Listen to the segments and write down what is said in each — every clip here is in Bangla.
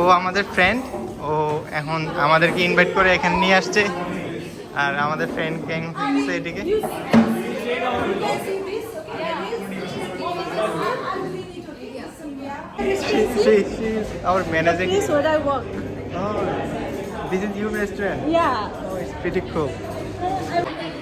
ও আমাদের ফ্রেন্ড ও এখন আমাদেরকে ইনভাইট করে এখানে নিয়ে আসছে। আর আমাদের ফ্রেন্ড গ্যাং হচ্ছে এটিকে our managing this is you restaurant yeah it's pretty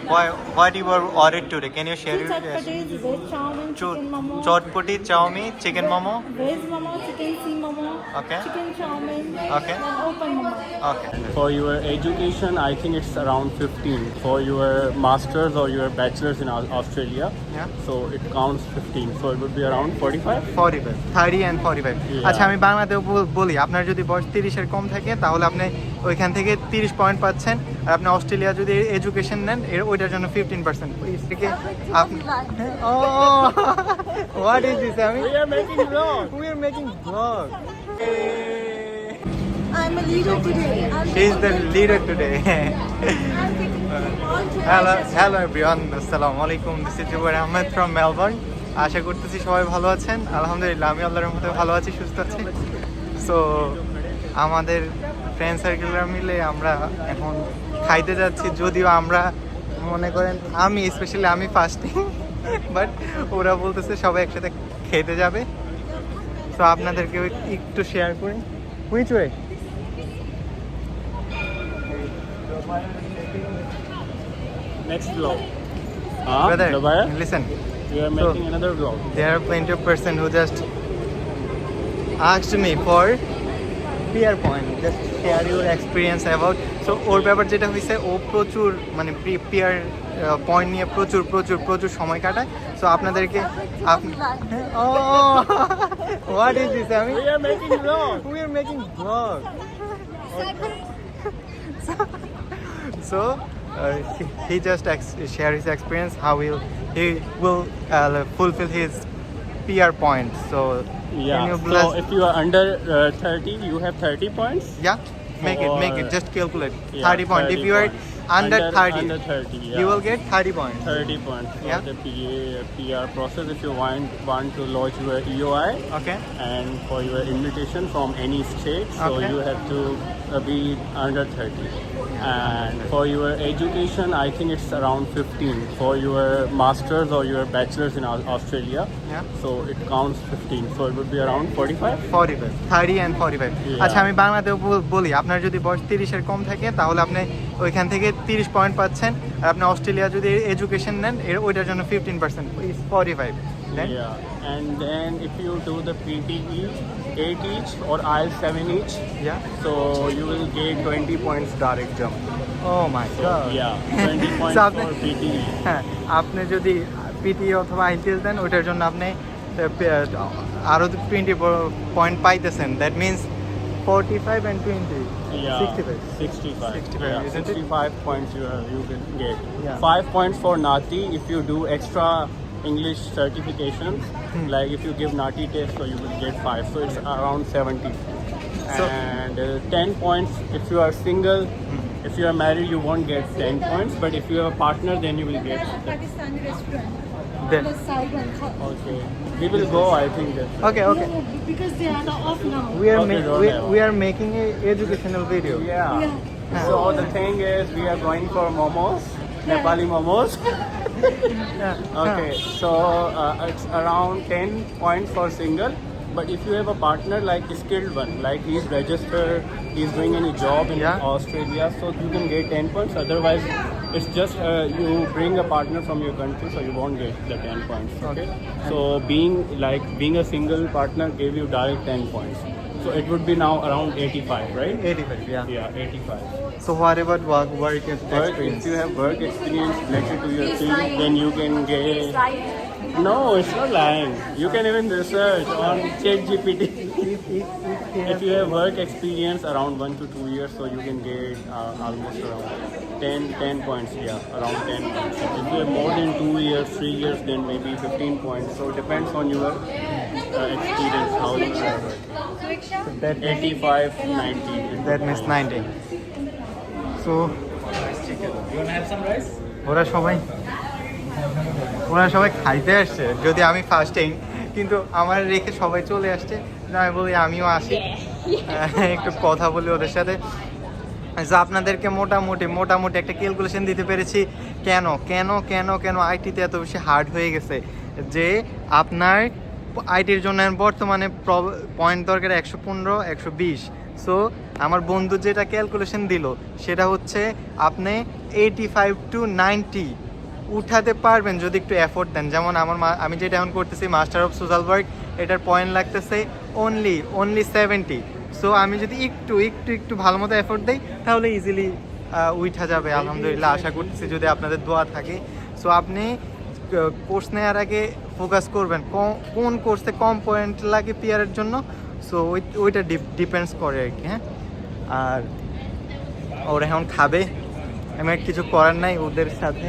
Why, what you were ordered today? Can you share Two your chutpatis, veg chow chicken momo, chotpoti, chowmi, chicken momo. veg momo, chicken sea momo, Okay. chicken chow mein, Okay. and open momo. Okay. For your education, I think it's around 15. For your masters or your bachelors in Australia, Yeah. so it counts 15. So it would be around 45. 45 30 and 45 Yeah. আচ্ছা আমি বাংলাতেও বল- বলি আপনার যদি বয়স 30 এর কম থাকে তাহলে আপনি ওইখান থেকে 30 পয়েন্ট পাচ্ছেন আর আপনি অস্ট্রেলিয়া যদি এডুকেশন নেন এর ওইটার জন্য 15% থেকে আপনি ও হোয়াট ইজ দিস আমি. We are making blog I'm a leader today. I'm She the leader today. Hello, hello everyone. Assalamu alaikum. This is Jubair Ahmed from Melbourne. আশা করতেছি সবাই ভালো আছেন আলহামদুলিল্লাহ আমি আল্লাহর মধ্যে ভালো আছি সুস্থ আছি সো আমাদের ফ্রেন্ড সার্কেলরা মিলে আমরা এখন খাইতে যাচ্ছি। যদিও আমরা মনে করেন আমি স্পেশালি আমি ফার্স্টিং বাট ওরা বলতেছে সবাই একসাথে খেতে যাবে। তো আপনাদেরকে একটু শেয়ার করি। কুইচুয়ে asked me for PR point just share your experience about so ওর ব্যাপার যেটা হয়েছে ও প্রচুর মানে ফিয়ার পয়েন্ট নিয়ে প্রচুর প্রচুর প্রচুর সময় কাটায়। সো আপনাদেরকে আপনি ইজ আমি we making blog so he just share his experience how will he will fulfil his PR points so Yeah. So if you are under uh, 30, you have 30 points. yeah make it make it just calculate Yeah, 30 point if you are points. under, 30 Under 30, yeah. you will get 30 points 30 points for Yeah. the PA, PR process if you want, want to lodge your EOI okay and for your invitation from any state so Okay. you have to uh, be under 30 and for your education i think it's around 15 for your masters or your bachelors in australia Yeah. so it counts 15 so it would be around 45 45 30 and 45 Yeah. আচ্ছা আমি বাংলাতেও বল- আপনার যদি বয়স 30 এর কম থাকে তাহলে আপনি ওইখান থেকে 30 পয়েন্ট পাচ্ছেন আর আপনি অস্ট্রেলিয়া যদি এডুকেশন নেন এর ওইটার জন্য 15% is 45 Then? yeah and then if you do the pte 8 each or IELTS 7 each Yeah. so you will get 20 points direct jump Oh my so god. yeah 20 points So আপনি- for pte হ্যাঁ আপনি যদি পিটি অথবা আইটিএল দেন ওইটার জন্য আপনি আরও টোয়েন্টি পয়েন্ট পাইতেছেন that means forty five and twenty Yeah, sixty five 65. 65, yeah, isn't it? 65 points you, have, you can get. Yeah. Five points for Nati if you do extra English certification. Hmm. Like if you give naughty test, so you will get five. So it's around 70. So and uh, 10 points if you are single. Hmm. If you are married, you won't get 10 points. But if you have a partner, then you will get. Pakistani restaurant. Then. Okay. We will go. I think. Okay. Okay. Because they are off now. We are okay, we, we are making a educational video. Yeah. yeah. So the thing is, we are going for momos. Nepali momos. Yeah. Okay, so uh, it's around 10 points for single. But if you have a partner like skilled one, like he's registered, he's doing any job in Yeah. Australia, so you can get 10 points. Otherwise, it's just uh, you bring a partner from your country, so you won't get the 10 points. Okay. So being like being a single partner gave you direct 10 points. So it would be now around 85, right? 85 yeah Yeah, 85. so what about work work Work, experience if you have work experience related to your field, then you can get. No, it's not lying. You can even research on ChatGPT. if, if, if if you have work experience around one to two years, so you can get uh, almost around 10, 10 points. Yeah, around 10 points. If you have more than two years, three years, then maybe 15 points. So it depends on your uh, experience, how you that 85, 90. that means 90 so ওরা সবাই ওরা সবাই খাইতে আসছে যদি আমি ফার্স্টিং কিন্তু আমার রেখে সবাই চলে আসছে না আমি বলি আমিও আসি। একটু কথা বলি ওদের সাথে। যে আপনাদেরকে মোটামুটি মোটামুটি একটা ক্যালকুলেশন দিতে পেরেছি। কেন কেন কেন কেন আইটিতে এত বেশি হার্ড হয়ে গেছে? যে আপনার আইটির জন্য বর্তমানে পয়েন্ট দরকার একশো পনেরো একশো বিশ। সো আমার বন্ধু যেটা ক্যালকুলেশন দিল সেটা হচ্ছে আপনি এইটি ফাইভ টু নাইনটি উঠাতে পারবেন যদি একটু এফোর্ট দেন। যেমন আমার মা- আমি যেটা এখন করতেছি মাস্টার অফ সোশ্যাল ওয়ার্ক এটার পয়েন্ট লাগতেছে অনলি অনলি সেভেন্টি সো আমি যদি একটু একটু একটু ভালো মতো এফোর্ট দিই তাহলে ইজিলি উঠা যাবে। আলহামদুলিল্লাহ আশা করতেছি যদি আপনাদের দোয়া থাকে। সো আপনি কোর্স নেওয়ার আগে ফোকাস করবেন কোন কোর্সে কম পয়েন্ট লাগে পিয়ারের জন্য? সো ওই ওইটা ডিপেন্ডস করে আর কি হ্যাঁ? আর ওরা এখন খাবে। আমি কিছু করার নাই ওদের সাথে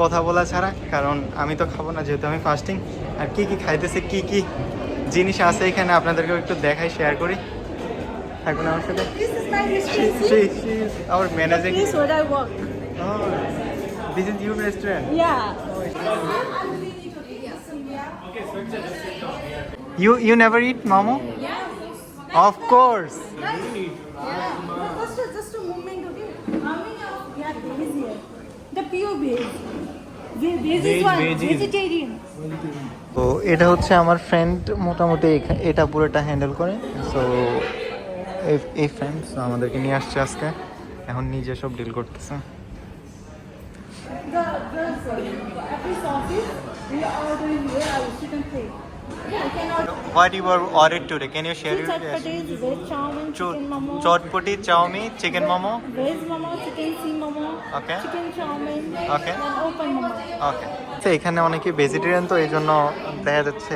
কথা বলা ছাড়া কারণ আমি তো খাব না যেহেতু আমি ফাস্টিং আর কি কি খাইতেছে কি কি জিনিস আছে এখানে আপনাদেরকে একটু দেখাই শেয়ার করি। থাকবেন আমার সাথে। This is This is your restaurant Yeah. You you never eat momo? Of course. Yeah. Just a, just a moment, okay? Of yeah, veg here? The pure veg. Veg, is one. vegetarian. তো এটা হচ্ছে আমার ফ্রেন্ড মোটামুটি এটা পুরোটা হ্যান্ডেল করে সো এই ফ্রেন্ড আমাদেরকে নিয়ে আসছে আজকে এখন নিজে সব ডিল করতেছে The, the, every sausage we are ordering here, I sit and pay. Yeah, I can order what you are order today can you share two your chutpatis, veg chow-mein, chicken momo. Chotpoti chow mein chicken momo Veg momo, chicken sea momo, Okay. chicken chow-mein, Okay. then open momo. Okay তো এখানে অনেকে ভেজিটেরিয়ান তো এই জন্য দেখা যাচ্ছে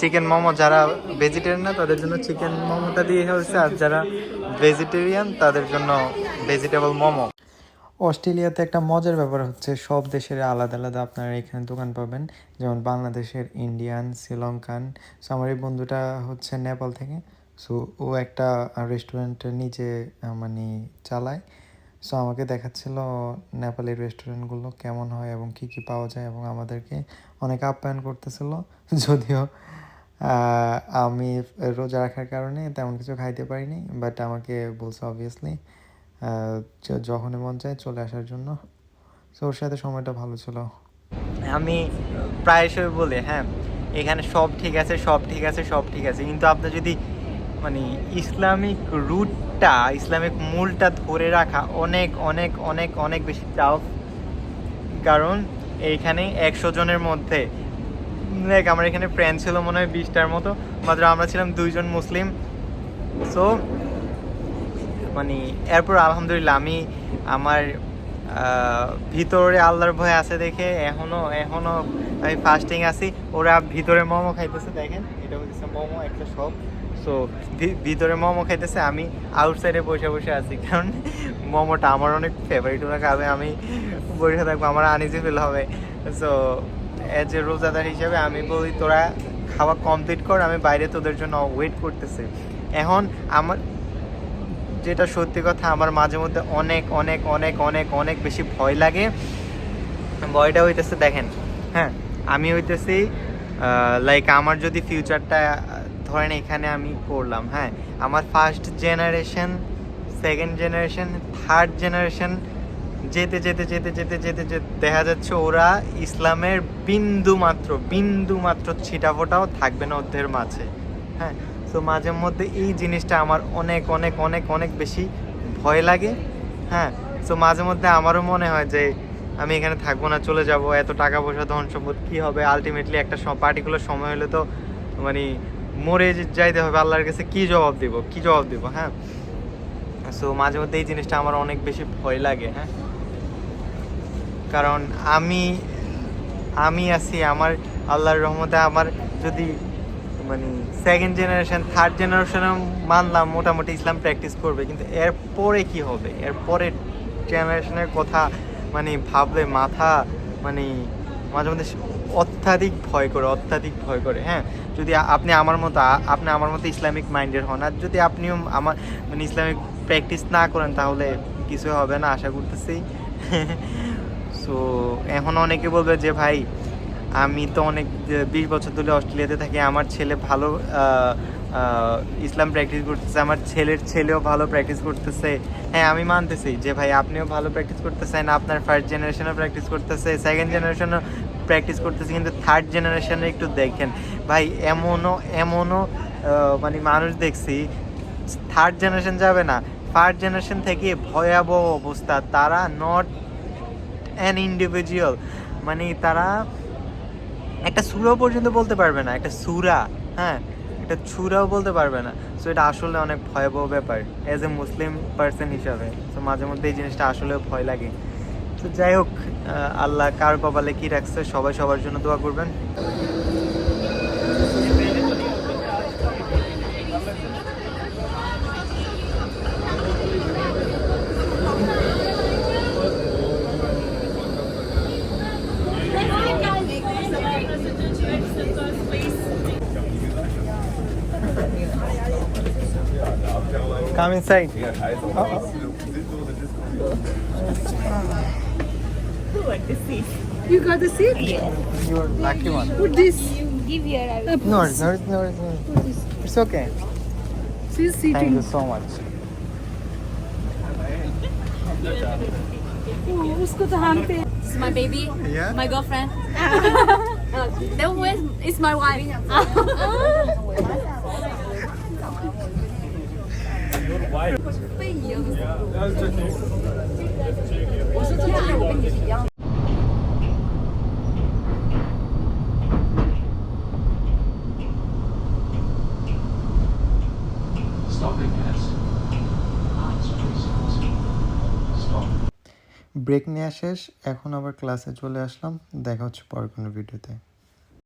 চিকেন মোমো যারা ভেজিটেরিয়ান না তাদের জন্য চিকেন মোমোটা দিয়ে হয়েছে আর যারা ভেজিটেরিয়ান তাদের জন্য ভেজিটেবল মোমো অস্ট্রেলিয়াতে একটা মজার ব্যাপার হচ্ছে, সব দেশের আলাদা আলাদা আপনারা এখানে দোকান পাবেন। যেমন বাংলাদেশের ইন্ডিয়ান শ্রীলঙ্কান সো আমার এই বন্ধুটা হচ্ছে নেপাল থেকে। সো ও একটা রেস্টুরেন্ট নিজে মানে চালায়। সো আমাকে দেখাচ্ছিল নেপালি রেস্টুরেন্টগুলো কেমন হয় এবং কি কি পাওয়া যায় এবং আমাদেরকে অনেক আপ্যায়ন করতেছিল। যদিও আমি রোজা রাখার কারণে তেমন কিছু খাইতে পারিনি বাট আমাকে বলছে অবভিয়াসলি যখনই মন চায় চলে আসার জন্য। সো ওর সাথে সময়টা ভালো ছিল। আমি প্রায়শই বলি হ্যাঁ এখানে সব ঠিক আছে, সব ঠিক আছে, সব ঠিক আছে। কিন্তু আপনার যদি মানে ইসলামিক রুটটা, ইসলামিক মূলটা ধরে রাখা অনেক অনেক অনেক অনেক বেশি টাফ কারণ এইখানে একশো জনের মধ্যে, দেখ, আমার এখানে ফ্রেন্ড ছিল মনে হয় বিশটার মতো, মাত্র আমরা ছিলাম দুইজন মুসলিম। সো মানে এরপর আলহামদুলিল্লাহ আমি আমার ভিতরে আল্লাহর ভয় আছে দেখে এখনও এখনও আমি ফাস্টিং আছি। ওরা ভিতরে মোমো খাইতেছে, দেখেন, এটা হচ্ছে মোমো একটা শপ সো ভিতরে মোমো খাইতেছে, আমি আউটসাইডে বসে বসে আছি। কারণ মোমোটা আমার অনেক ফেভারিট ওরা খাবে আমি বসে থাকব, আমার আনিজে ফিল হবে। সো এজ এ রোজাদার হিসেবে আমি বলি, তোরা খাওয়া কমপ্লিট কর, আমি বাইরে তোদের জন্য ওয়েট করতেছি। এখন আমার যেটা সত্যি কথা, আমার মাঝে মধ্যে অনেক অনেক অনেক অনেক অনেক বেশি ভয় লাগে। ভয়টা হইতেছে দেখেন হ্যাঁ আমি হইতেছি লাইক আমার যদি ফিউচারটা ধরেন এখানে আমি করলাম হ্যাঁ আমার first generation second generation third generation যেতে যেতে যেতে যেতে যেতে যেতে, দেখা যাচ্ছে ওরা ইসলামের বিন্দু মাত্র বিন্দু মাত্র ছিটাফোটাও থাকবে না ওদের মাঝে হ্যাঁ তো মাঝে মধ্যে এই জিনিসটা আমার অনেক অনেক অনেক অনেক বেশি ভয় লাগে। হ্যাঁ তো মাঝে মধ্যে আমারও মনে হয় যে আমি এখানে থাকব না, চলে যাব, এত টাকা পয়সা, ধন সম্পদ, কী হবে? আলটিমেটলি একটা পার্টিকুলার সময় হলে তো মানে মরে যাইতে হবে, আল্লাহর কাছে কি জবাব দিব? কি জবাব দিব? হ্যাঁ সো মাঝে মধ্যে এই জিনিসটা আমার অনেক বেশি ভয় লাগে হ্যাঁ। কারণ আমি আমি আছি, আমার আল্লাহর রহমতে আমার যদি মানে সেকেন্ড জেনারেশন থার্ড জেনারেশনে মানলাম, মোটামুটি ইসলাম প্র্যাকটিস করবে, কিন্তু এরপরে কি হবে? এরপরে জেনারেশনের কথা মানে ভাবলে মাথা মানে মাঝে মধ্যে অত্যাধিক ভয় করে, অত্যাধিক ভয় করে হ্যাঁ? যদি আপনি আমার মতো আপনি আমার মতো ইসলামিক মাইন্ডের হন, আর যদি আপনিও আমার মানে ইসলামিক প্র্যাকটিস না করেন, তাহলে কিছু হবে না, আশা করতেছি। সো এখন অনেকে বলবে যে, ভাই আমি তো অনেক বিশ বছর ধরে অস্ট্রেলিয়াতে থাকি, আমার ছেলে ভালো ইসলাম প্র্যাকটিস করতেছে, আমার ছেলের ছেলেও ভালো প্র্যাকটিস করতেছে। হ্যাঁ আমি মানতেছি যে ভাই, আপনিও ভালো প্র্যাকটিস করতেছেন, আপনার ফার্স্ট জেনারেশনও প্র্যাকটিস করতেছে সেকেন্ড জেনারেশনও প্র্যাকটিস করতেছে, কিন্তু থার্ড জেনারেশনে একটু দেখেন। ভাই, এমনও এমনও মানে মানুষ দেখছি থার্ড জেনারেশন যাবে না ফার্স্ট জেনারেশন থেকে ভয়াবহ অবস্থা। তারা নট অ্যান ইন্ডিভিজুয়াল মানে তারা একটা সুরাও পর্যন্ত বলতে পারবে না, একটা সুরা হ্যাঁ একটা ছুরাও বলতে পারবে না। সো এটা আসলে অনেক ভয়াবহ ব্যাপার অ্যাজ এ মুসলিম পার্সন হিসাবে। সো মাঝে মধ্যে এই জিনিসটা আসলে ভয় লাগে। তো যাই হোক আল্লাহ কার কপালে কী রাখছে, সবাই সবার জন্য দোয়া করবেন। Come inside. Who got the seat? You got the seat? Yes. You are lucky one. Put this. Give here. No, no, no, no. It's okay. She's sitting. Thank you so much. उसको तो हम पे This is my baby. Yeah. My girlfriend. That was it's my wife. Break নেওয়া শেষ এখন আবার ক্লাসে চলে আসলাম দেখা হচ্ছে পরের কোনো ভিডিওতে